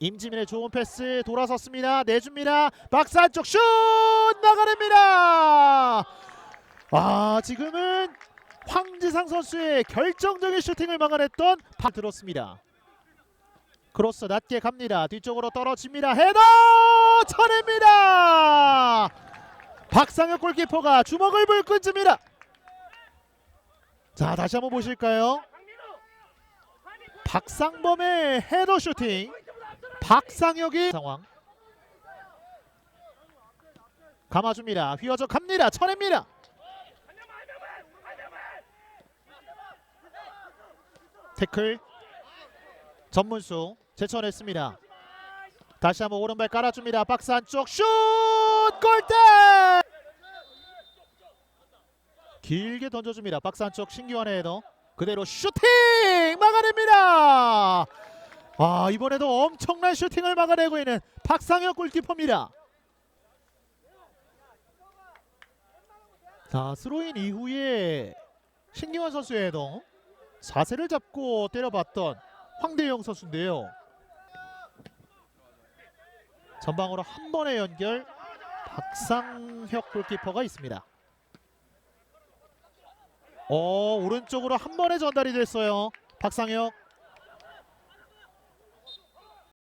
임지민의 좋은 패스 돌아섰습니다. 내줍니다. 박스 안쪽 슛 나가냅니다. 아 지금은 황지상 선수의 결정적인 슈팅을 막아냈던 박 들었습니다. 크로스 낮게 갑니다. 뒤쪽으로 떨어집니다. 헤더 쳐냅니다. 박상혁 골키퍼가 주먹을 불끈 줍니다. 자 다시 한번 보실까요? 박상범의 헤더 슈팅. 박상혁이 상황. 감아줍니다. 휘어져 갑니다. 쳐냅니다. 태클 전문수 제쳐냈습니다. 다시 한번 오른발 깔아줍니다. 박스 안쪽 슛 골대 길게 던져줍니다. 박스 안쪽 신기환의 헤더 그대로 슈팅 막아냅니다. 아 이번에도 엄청난 슈팅을 막아내고 있는 박상혁 골키퍼입니다. 자 스로인 이후에 신기환 선수의 헤더 자세를 잡고 때려봤던 황대영 선수인데요. 전방으로 한 번의 연결 박상혁 골키퍼가 있습니다. 어 오른쪽으로 한 번에 전달이 됐어요. 박상혁